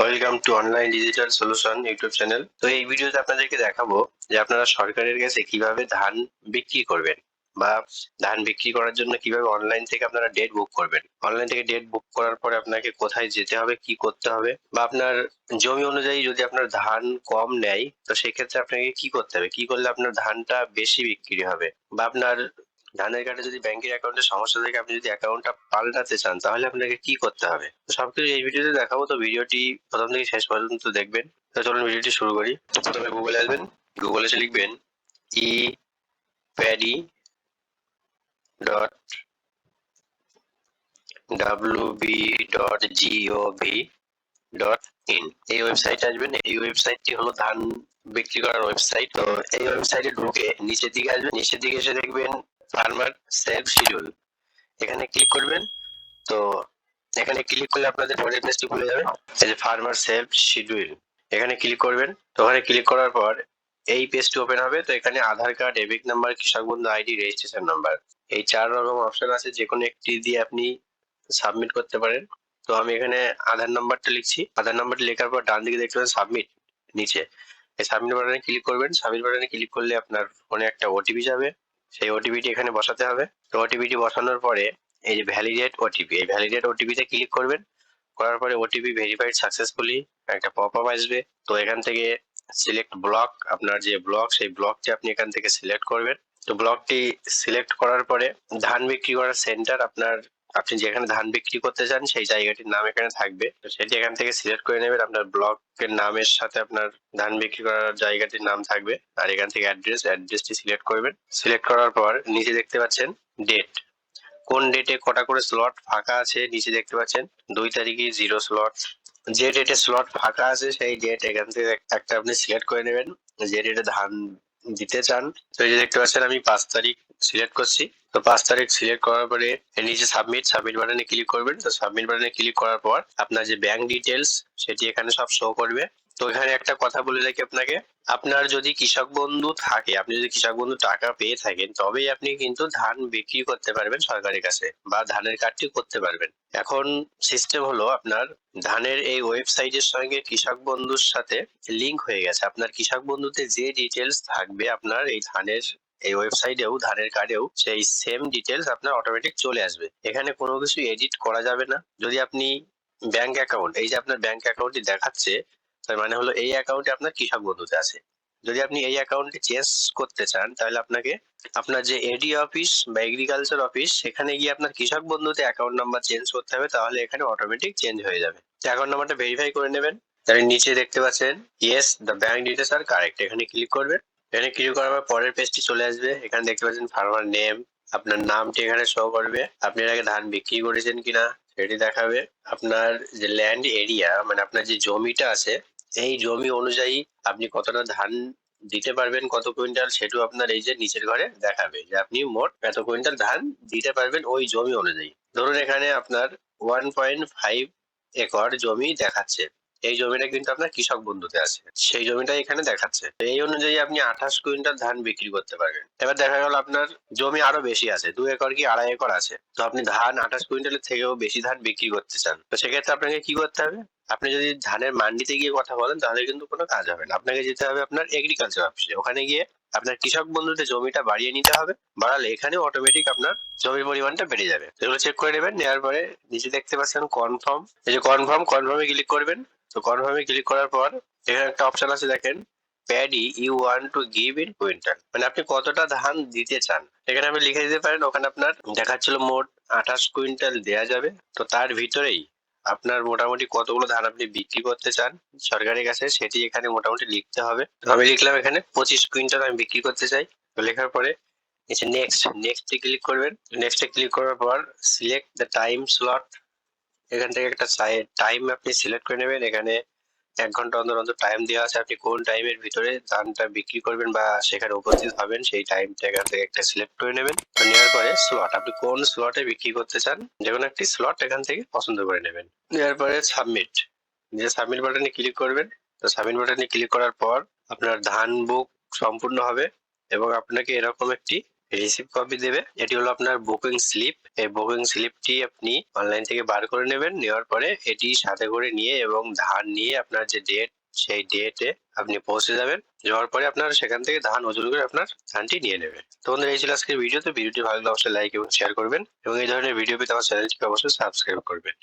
Welcome to online digital solution YouTube channel তো এই ভিডিওতে আপনাদেরকে দেখাবো যে আপনারা সরকারের কাছে কীভাবে ধান বিক্রি করবেন বা ধান বিক্রি করার জন্য কীভাবে অনলাইন থেকে আপনারা ডেট বুক করবেন। অনলাইন থেকে ডেট বুক করার পরে আপনাকে কোথায় যেতে হবে, কি করতে হবে বা আপনার জমি অনুযায়ী যদি আপনার ধান কম নেয়, তো সেক্ষেত্রে আপনাকে কি করতে হবে? কি করলে আপনার ধানটা বেশি বিক্রি হবে? বা আপনার ধানের কার্ডে যদি ব্যাংকের অ্যাকাউন্টে সমস্যা থাকে, আপনি যদি অ্যাকাউন্টটা পাল্টাতে চান, তাহলে আপনাকে কি করতে হবে? সবকিছু এই ভিডিওতে দেখাবো, তো ভিডিওটি প্রথম থেকে শেষ পর্যন্ত দেখবেন। তো চলুন ভিডিওটি শুরু করি। প্রথমে গুগলে আসবেন। গুগলে এসে লিখবেন e paddy dot W B dot G O V dot in এই ওয়েবসাইটে আসবেন। এই ওয়েবসাইটটি হলো ধান বিক্রি করার ওয়েবসাইট তো এই ওয়েবসাইটে ঢুকে নিচের দিকে আসবেন। নিচের দিকে এসে দেখবেন ফার্মার সেভ শিডিউল এখানে ক্লিক করবেন। তো এখানে ক্লিক করলে আপনাদের পরের পেজটি খুলে যাবে। এই যে ফার্মার সেলফ শিডিউল এখানে ক্লিক করবেন। তো ওখানে ক্লিক করার পর এই পেজটি ওপেন হবে। তো এখানে আধার কার্ড ডেবিট নাম্বার কৃষক বন্ধু আইডি রেজিস্ট্রেশন নাম্বার এই চার রকম অপশন আছে। যে কোনো একটি দিয়ে আপনি সাবমিট করতে পারেন। তো আমি এখানে আধার নাম্বারটা লিখছি। আধার নাম্বারটা লেখার পর ডান দিকে দেখতে পাবেন সাবমিট নিচে। এই সাবমিট বাটনে ক্লিক করবেন। সাবমিট বাটনে ক্লিক করলে আপনার ফোনে একটা ওটিপি যাবে। সেই ওটিপিটি এখানে বসাতে হবে। তো ওটিপিটি বসানোর পরে এই যে ভ্যালিডেট ওটিপি এই ভ্যালিডেট ওটিপিতে ক্লিক করবেন। করার পরে ওটিপি ভেরিফাইড সাকসেসফুলি একটা পপ আপ আসবে। তো এখান থেকে সিলেক্ট ব্লক আপনার যে ব্লক সেই ব্লকটি আপনি এখান থেকে সিলেক্ট করবেন। তো ব্লকটি সিলেক্ট করার পরে ধান বিক্রি করার সেন্টার আপনার আপনি যেখানে ধান বিক্রি করতে চান, সেই জায়গাটির নাম এখানে থাকবে। তো সেটি এখান থেকে সিলেক্ট করে নেবেন। আপনার ব্লকের নামের সাথে আপনার ধান বিক্রি করার জায়গাটির নাম থাকবে। আর এখান থেকে অ্যাড্রেস অ্যাড্রেসটি সিলেক্ট করবেন। সিলেক্ট করার পর নিচে দেখতে পাচ্ছেন ডেট কোন ডেটে কটা করে স্লট ফাঁকা আছে নিচে দেখতে পাচ্ছেন দুই তারিখে জিরো স্লট যে ডেটে স্লট ফাঁকা আছে, সেই ডেট এখান থেকে একটা আপনি সিলেক্ট করে নেবেন। যে ডেটে ধান দিতে চান, তো এই যে দেখতে পাচ্ছেন আমি পাঁচ তারিখ সিলেক্ট করছি। তো পাঁচ তারিখ সিলেক্ট করার পরে নিচে সাবমিট সাবমিট বাটনে ক্লিক করবেন। তো সাবমিট বাটনে ক্লিক করার পর আপনার যে ব্যাংক ডিটেলস সেটি এখানে সব শো করবে। তো এখানে একটা কথা বলে রাখি আপনাকে। আপনার যদি কৃষক বন্ধু থাকে, আপনি যদি কৃষক বন্ধু টাকা পেয়ে থাকেন, তবেই আপনি কিন্তু ধান বিক্রি করতে পারবেন সরকারের কাছে বা ধানের কার্ডটি করতে পারবেন। এখন সিস্টেম হলো আপনার ধানের এই ওয়েবসাইটের সঙ্গে কৃষক বন্ধুর সাথে লিংক হয়ে গেছে। আপনার কৃষক বন্ধুতে যে ডিটেলস থাকবে আপনার এই ধানের এই ওয়েবসাইটেও ধানের কার্ডেও সেই সেম ডিটেলস আপনার অটোমেটিক চলে আসবে। এখানে কোনো কিছু এডিট করা যাবে না। যদি আপনি ব্যাংক অ্যাকাউন্ট এই যে আপনার ব্যাংক অ্যাকাউন্টটি দেখাচ্ছে, তার মানে হলো এই অ্যাকাউন্টে আপনার কৃষক বন্ধুতে আছে। যদি আপনি এই অ্যাকাউন্টে চেঞ্জ করতে চান, তাহলে আপনাকে আপনার যে এডি অফিস বা এগ্রিকালচার অফিস সেখানে গিয়ে আপনার কৃষক বন্ধুতে অ্যাকাউন্ট নাম্বার চেঞ্জ করতে হবে, তাহলে এখানে অটোমেটিক চেঞ্জ হয়ে যাবে। অ্যাকাউন্ট নাম্বারটা ভেরিফাই করে নেবেন তার নিচে দেখতে পাচ্ছেন yes the bank details are correct এখানে ক্লিক করবেন এখানে ক্লিক করার পর পরের পেজটি চলে আসবে। এখানে দেখতে পাচ্ছেন ফার্মার নেম আপনার নামটি এখানে শো করবে। আপনি এর আগে ধান বিক্রি করেছেন কিনা সেটি দেখাবে। আপনার যে ল্যান্ড এরিয়া মানে আপনার যে জমিটা আছে, এই জমি অনুযায়ী আপনি কতটা ধান দিতে পারবেন, কত কুইন্টাল সেটু আপনার এই যে নিচের ঘরে দেখাবে যে আপনি মোট এত কুইন্টাল ধান দিতে পারবেন ওই জমি অনুযায়ী। ধরুন এখানে আপনার ওয়ান পয়েন্ট ফাইভ একর জমি দেখাচ্ছে। এই জমিটা কিন্তু আপনার কৃষক বন্ধুতে আছে। সেই জমিটা এখানে দেখাচ্ছে। এই অনুযায়ী আপনি আঠাশ কুইন্টাল ধান বিক্রি করতে পারবেন। এবার দেখা গেল আপনার জমি আরও বেশি আছে, দু একর কি আড়াই একর আছে। তো আপনি ধান আঠাশ কুইন্টালের থেকেও বেশি ধান বিক্রি করতে চান। তো সেক্ষেত্রে আপনাকে কি করতে হবে? আপনি যদি ধানের মান্ডিতে গিয়ে কথা বলেন, তাহলে কিন্তু কোনো কাজ হবে না। আপনাকে যেতে হবে আপনার এগ্রিকালচার অফিসে ওখানে গিয়ে আপনার কৃষক বন্ধুতে জমিটা বাড়িয়ে নিতে হবে। বাড়ালে এখানে অটোমেটিক আপনার জমির পরিমাণটা বেড়ে যাবে। এগুলো চেক করে নেবেন, নেওয়ার পরে নিচে দেখতে পাচ্ছেন কনফার্ম এই যে কনফার্ম কনফার্মে ক্লিক করবেন। তো কনফার্মে ক্লিক করার পর, এখানে একটা অপশন আছে দেখেন paddy you want to give in quintal মানে আপনি কতটা ধান দিতে চান। এখানে আপনি লিখে দিতে পারেন, ওখানে আপনার দেখাচ্ছিল মোট আঠাশ কুইন্টাল দেয়া যাবে। তো তার ভিতরেই আপনার মোটামুটি কতগুলো ধান আপনি বিক্রি করতে চান, সরকারের কাছে সেটি এখানে মোটামুটি লিখতে হবে। আমি লিখলাম এখানে, পঁচিশ কুইন্টাল আমি বিক্রি করতে চাই। তো লেখার পরে নিচে নেক্সট নেক্সটে ক্লিক করবেন। নেক্সটে ক্লিক করার পর সিলেক্ট দ্য টাইম স্লট এখান থেকে একটা টাইম আপনি সিলেক্ট করে নেবেন। এখানে এক ঘণ্টা অন্তর অন্তর টাইম দেওয়া আছে। আপনি কোন টাইমের ভিতরে ধানটা বিক্রি করবেন বা সেখানে উপস্থিত হবেন, সেই টাইমটা এখান থেকে একটা সিলেক্ট করে নেবেন। তো নেওয়ার পরে স্লট আপনি কোন স্লটে বিক্রি করতে চান যে কোনো একটি স্লট এখান থেকে পছন্দ করে নেবেন। নেওয়ার পরে সাবমিট যে সাবমিট বাটনে ক্লিক করবেন, তো সাবমিট বাটনে ক্লিক করার পর আপনার ধান বুক সম্পূর্ণ হবে এবং আপনাকে এরকম একটি রিসিভ কপি দেবে। এটি হলো আপনার বুকিং স্লিপ এই বুকিং স্লিপটি আপনি অনলাইন থেকে বার করে নেবেন। নেওয়ার পরে এটি সাথে করে নিয়ে এবং ধান নিয়ে আপনার যে ডেট সেই ডেটে আপনি পৌঁছে যাবেন। যাওয়ার পরে আপনার সেখান থেকে ধান ওজন করে আপনার ধানটি নিয়ে নেবেন। তো বন্ধুরা, এই ছিল আজকের ভিডিও তো ভিডিওটি ভালো লাগলে অবশ্যই লাইক এবং শেয়ার করবেন। এবং এই ধরনের ভিডিও পেতে আমার চ্যানেলটিকে অবশ্যই সাবস্ক্রাইব করবেন।